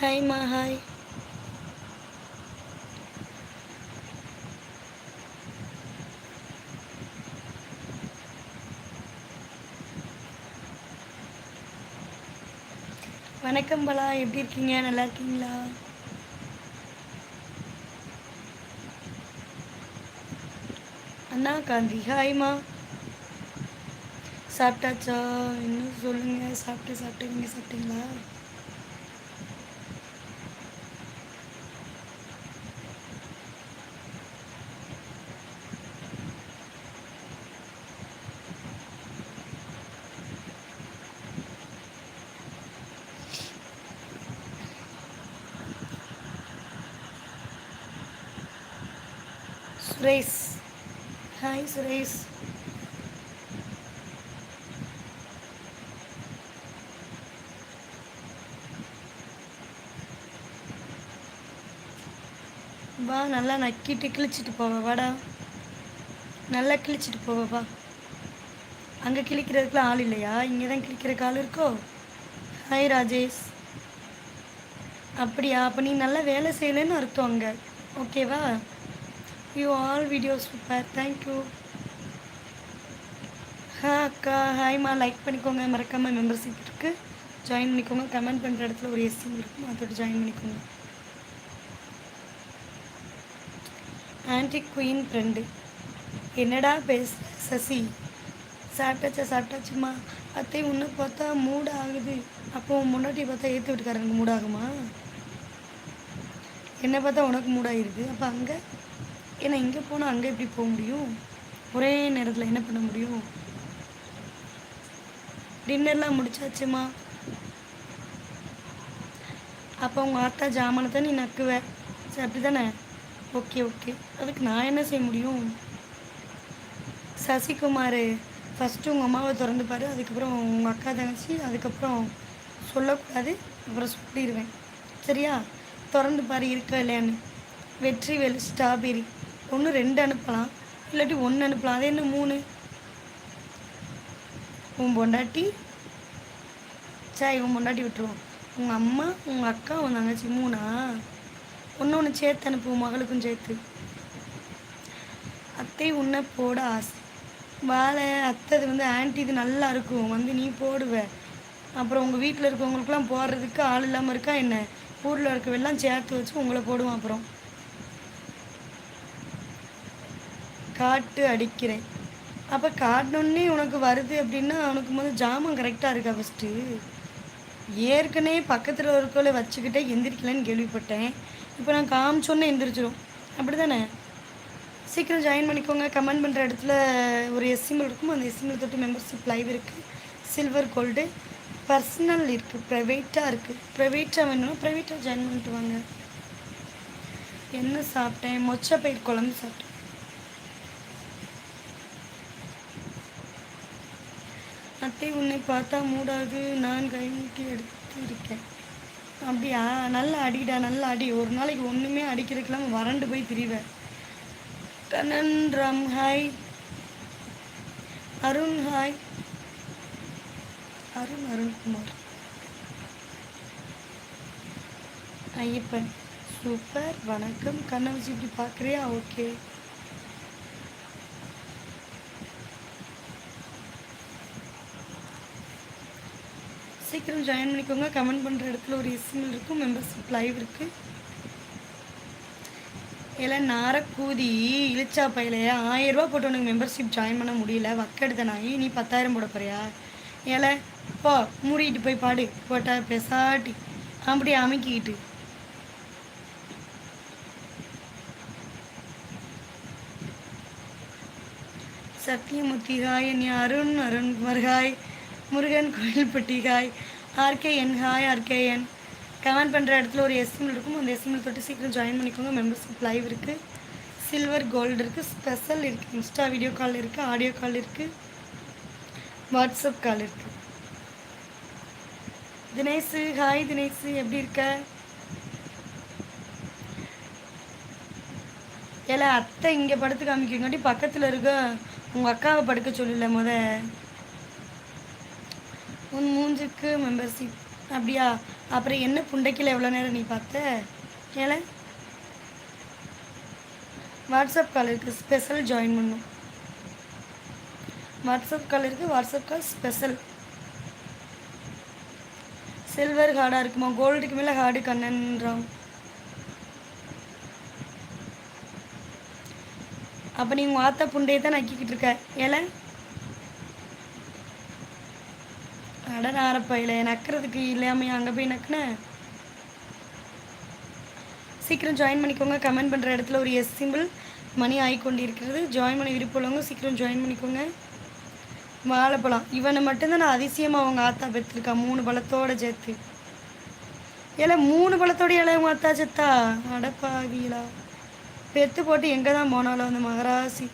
ஹாய்மா hi வணக்கம் பலா. எப்படி இருக்கீங்க? நல்லா இருக்கீங்களா? அண்ணா காந்தி. ஹாய்மா சாப்பிட்டாச்சா? இன்னும் சொல்லுங்க? சாப்பிட்டு சாப்பிட்டு நீங்கள் சாப்பிட்டீங்களா? சுரேஷ். ஹாய் சுரேஷ். வா நல்லா நக்கிட்டு கிழிச்சிட்டு போவ வாடா. நல்லா கிழிச்சிட்டு போவ வா. அங்கே கிழிக்கிறதுக்குலாம் ஆள் இல்லையா? இங்கே தான் கிழிக்கிறதுக்கு ஆள் இருக்கோ? ஹாய் ராஜேஷ். அப்படியா? அப்போ நீ நல்லா வேலை செய்யலைன்னு அர்த்தம் அங்கே. ஓகேவா you all video super thank you ஹா அக்கா. ஹாய்மா லைக் பண்ணிக்கோங்க. மறக்காமல் மெம்பர்ஷிப் இருக்குது ஜாயின் பண்ணிக்கோங்க. கமெண்ட் பண்ணுற இடத்துல ஒரு எஸ்சி இருக்கும். அதோட ஜாயின் பண்ணிக்கோங்க. ஆன்டி குயின் ஃப்ரெண்டு என்னடா பேச சசி? சாப்பிட்டாச்சா சாப்பிட்டாச்சுமா அத்தை உன்னை பார்த்தா மூட் ஆகுது. அப்போ உன் முன்னாடி பார்த்தா ஏற்றி விட்டுக்காரனுக்கு மூடாகுமா என்னை பார்த்தா உனக்கு மூடாகிருக்கு அப்போ அங்கே ஏன்னா இங்கே போனால் அங்கே எப்படி போக முடியும்? ஒரே நேரத்தில் என்ன பண்ண முடியும்? டின்னர்லாம் முடிச்சாச்சுமா? அப்போ உங்கள் ஆத்தா தான் நீ நக்குவ? சரி அப்படி தானே ஓகே ஓகே அதுக்கு நான் என்ன செய்ய முடியும்? சசிகுமார் ஃபஸ்ட்டு உங்கள் அம்மாவை திறந்து பாரு. அதுக்கப்புறம் உங்கள் அக்கா தங்கச்சி. அதுக்கப்புறம் சொல்லக்கூடாது. அப்புறம் சொல்லிடுவேன். சரியா? திறந்து பாரு இருக்கா இல்லையான்னு. வெற்றி வெல் ஸ்ட்ராபெரி ஒன்று ரெண்டு அனுப்பலாம். இல்லாட்டி ஒன்று அனுப்பலாம். அது என்ன மூணு? உன் பொண்டாட்டி? சரி உன் பொண்டாட்டி விட்டுருவோம் உங்கள் அம்மா உங்கள் அக்கா உன் தங்கச்சி மூணா? ஒன்று ஒன்று சேர்த்து அனுப்பு மகளுக்கும் சேர்த்து. அத்தை உன்னை போட ஆசை. வாழை அத்தை வந்து ஆன்டி இது நல்லா இருக்கும். வந்து நீ போடுவ. அப்புறம் உங்கள் வீட்டில் இருக்கவங்களுக்குலாம் போடுறதுக்கு ஆள் இல்லாமல் இருக்கா என்ன? ஊரில் இருக்கவெல்லாம் சேர்த்து வச்சு உங்களை போடுவோம் அப்புறம். காட்டு அடிக்கிறேன். அப்போ காட்டினோடனே உனக்கு வருது அப்படின்னா உனக்கு முதல் ஜாமான் கரெக்டாக இருக்கா ஃபஸ்ட்டு ஏற்கனவே பக்கத்தில் இருக்கோல வச்சுக்கிட்டே எந்திரிக்கலன்னு கேள்விப்பட்டேன். இப்போ நான் காமிச்சோன்னே எந்திரிச்சிடும் அப்படி தானே சீக்கிரம் ஜாயின் பண்ணிக்கோங்க. கமெண்ட் பண்ணுற இடத்துல ஒரு எஸ்சிமல் இருக்கும். அந்த எஸ்சிமல் தொட்டு மெம்பர்ஷிப் லைவ் இருக்குது சில்வர் கோல்டு பர்சனல் இருக்குது ப்ரைவேட்டாக இருக்குது ப்ரைவேட்டாக வேணும்னா ப்ரைவேட்டாக ஜாயின் பண்ணிட்டு வாங்க. என்ன சாப்பிட்டேன்? மொச்சப்பயிர் குழம்பு சாப்பிட்டேன். அத்தை உன்னை பார்த்தா மூடாது நான் கை எடுத்திருக்கேன். இருக்கேன் அப்படியா? நல்லா அடிடா நல்லா அடி. ஒரு நாளைக்கு ஒன்றுமே அடிக்கிறதுக்கெல்லாம் வறண்டு போய் driven. Kannan Ram hi. Arun hi. Arun Arunkumar. Ayyappan super. வணக்கம். கண்ணை வச்சு இப்படி பார்க்குறியா? ஓகே. சீக்கிரம் ஜாயின் பண்ணிக்கோங்க. கமெண்ட் பண்ணுற இடத்துல ஒரு எஸ்எம்எல் இருக்கும். மெம்பர்ஷிப் லைவ் இருக்குது எல்லாம் நாரக்கூதி இழிச்சா பையில. ஆயிரம் ரூபா போட்டு உனக்கு மெம்பர்ஷிப் ஜாயின் பண்ண முடியல. வக்கெடுத்த நாய் நீ பத்தாயிரம் போட போறியா? ஏல போ மூடிட்டு போய் பாடு. போட்டா பெசாட்டி. அப்படி அமைக்கிக்கிட்டு. Sathyamoorthy hi Arun Arun Kumar Murugan Kovilpatti hi RKN hi RKN comment பண்ணுற இடத்துல ஒரு எஸ்எம்எல் இருக்கும். அந்த எஸ்எம்எல் தொட்டு சீக்கிரம் ஜாயின் பண்ணிக்கோங்க. மெம்பர்ஷிப் லைவ் இருக்குது சில்வர் கோல்டு இருக்குது ஸ்பெஷல் இருக்குது இன்ஸ்டா வீடியோ கால் இருக்குது ஆடியோ கால் இருக்குது வாட்ஸ்அப் கால் இருக்குது தினேஷு ஹாய் தினேஷு. எப்படி இருக்க? ஏல அத்தை இங்கே படுத்து காமிக்கங்காட்டி பக்கத்தில் இருக்க. உங்கள் அக்காவை படுக்க சொல்லல முத. உன் மூஞ்சுக்கு மெம்பர்ஷிப் அப்படியா? அப்புறம் என்ன புண்டைக்கில் எவ்வளோ நேரம் நீ பார்த்த? ஏல வாட்ஸ்அப் கால் இருக்குது ஸ்பெஷல் ஜாயின் பண்ணும். வாட்ஸ்அப் கால் இருக்குது வாட்ஸ்அப் கால் ஸ்பெஷல் சில்வர் ஹார்டாக இருக்குமா? கோல்டுக்கு மேலே ஹார்டு கண்ணன்றான். அப்போ நீ உங்கள் புண்டையை தான் நக்கிக்கிட்டு இருக்க. ஏல அட நாரப்பையில் நக்கிறதுக்கு இல்லாமையா அங்கே போய் நக்குனேன் சீக்கிரம் ஜாயின் பண்ணிக்கோங்க. கமெண்ட் பண்ணுற இடத்துல ஒரு எஸ் சிம்பிள் மணி ஆகி இருக்கிறது ஜாயின் பண்ணி விருப்பம் சீக்கிரம் ஜாயின் பண்ணிக்கோங்க. வாழைப்பழம் இவனை மட்டும்தான் நான் அதிசயமாக அவங்க ஆத்தா பெற்றிருக்கான் மூணு பழத்தோட சேர்த்து. ஏல மூணு பழத்தோட இலை உங்கள் ஆத்தா செத்தா அடப்பாவீங்களா பெத்து போட்டு எங்கே தான் போனாலும் அந்த மகராசி.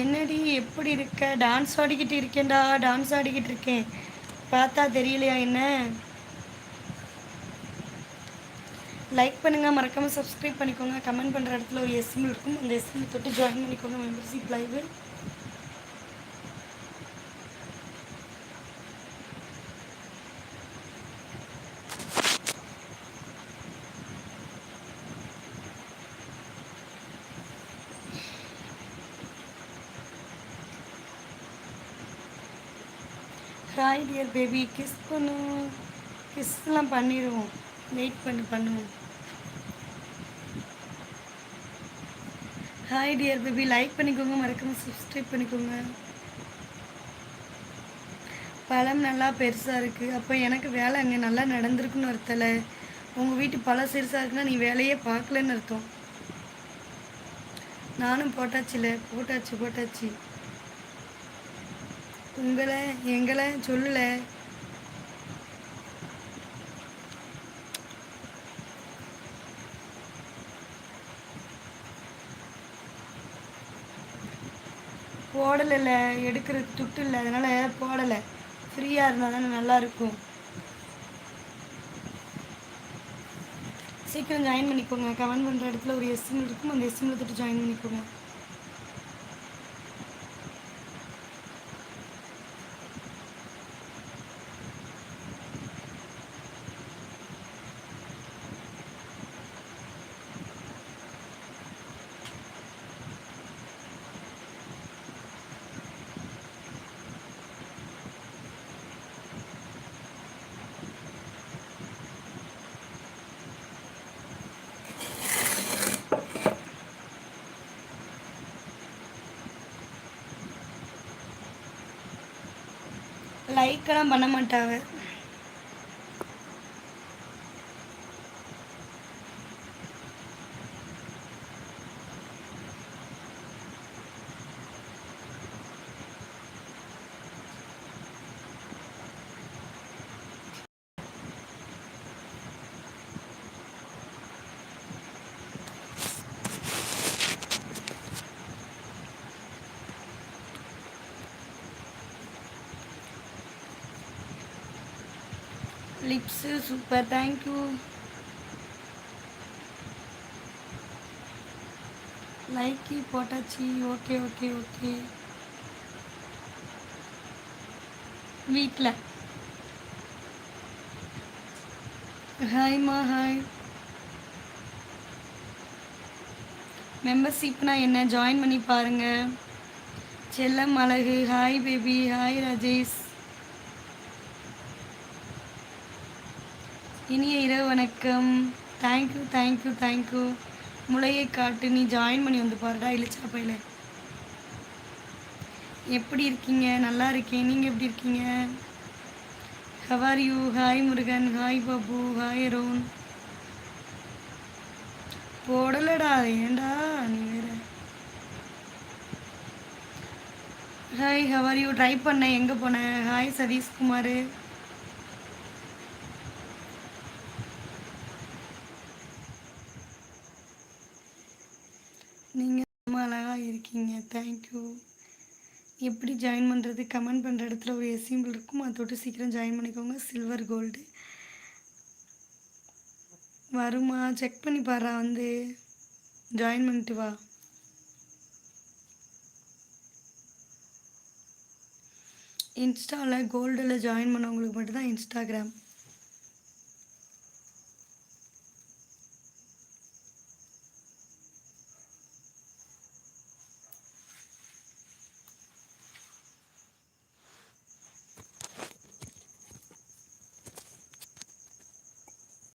என்னடி எப்படி இருக்க? டான்ஸ் ஆடிக்கிட்டு இருக்கேன்டா டான்ஸ் ஆடிக்கிட்டு இருக்கேன். பார்த்தா தெரியலையா என்ன? லைக் பண்ணுங்கள் மறக்காமல் சப்ஸ்கிரைப் பண்ணிக்கோங்க. கமெண்ட் பண்ணுற இடத்துல ஒரு எஸ்எம் இருக்கும். அந்த எஸ்எம்எல் தொட்டு ஜாயின் பண்ணிக்கோங்க membership live hi dear baby kiss பண்ணுவோம் கிஸ்லாம் பண்ணிடுவோம் வெயிட் பண்ணி பண்ணுவோம். ஹாய் டியர் பேபி லைக் பண்ணிக்கோங்க. மறக்காம சப்ஸ்கிரைப் பண்ணிக்கோங்க. பழம் நல்லா பெருசாக இருக்குது அப்போ எனக்கு வேலை அங்கே நல்லா நடந்திருக்குன்னு அர்த்தலை. உங்கள் வீட்டு பழம் சிறுசாக இருக்குன்னா நீ வேலையே பார்க்கலன்னு அர்த்தம். நானும் போட்டாச்சுல. போட்டாச்சு போட்டாச்சு. உங்களை எங்களை சொல்லல. போடலை எடுக்கிற துட்டு இல்லை அதனால் போடலை. ஃப்ரீயாக இருந்தால் தானே நல்லாயிருக்கும் சீக்கிரம் ஜாயின் பண்ணிக்கோங்க. கமெண்ட் பண்ணுற இடத்துல ஒரு எஸ்எம் இருக்கும்? அந்த எஸ்எம்மில் தொட்டு ஜாயின் பண்ணிக்கோங்க. லைக்கெல்லாம் பண்ண மாட்டாங்க. லிப்ஸு சூப்பர் தேங்க்யூ லைக்கி போட்டாச்சு ஓகே ஓகே ஓகே வீட்டில் ஹாய்மா ஹாய் மெம்பர்ஷிப்னா என்ன? ஜாயின் பண்ணி பாருங்கள் செல்லம் அழகு ஹாய் பேபி ஹாய் ராஜேஷ் இனிய இரவு வணக்கம். தேங்க்யூ தேங்க்யூ தேங்க்யூ முளையை காட்டு நீ ஜாயின் பண்ணி வந்து பாருடா இழிச்சா பையில எப்படி இருக்கீங்க? நல்லா இருக்கேன். நீங்கள் எப்படி இருக்கீங்க? How are you hi Murugan. Hi Babu. Hi Ron போடலடா ஏண்டா நீ வேற? ஹாய் ஹவர் யூ ட்ரை பண்ணேன். எங்கே போனேன் ஹாய் சதீஷ்குமார். நீங்கள் ரொம்ப அழகாக இருக்கீங்க. தேங்க்யூ எப்படி ஜாயின் பண்ணுறது கமெண்ட் பண்ணுற இடத்துல ஒரு சிம்பிள் இருக்கும். அதை தொட்டு சீக்கிரம் ஜாயின் பண்ணிக்கோங்க. சில்வர் கோல்டு வருமா? செக் பண்ணி பாரு வந்து ஜாயின் பண்ணிட்டு வா. இன்ஸ்டாவில் கோல்டில் ஜாயின் பண்ணவங்களுக்கு மட்டும்தான் இன்ஸ்டாகிராம்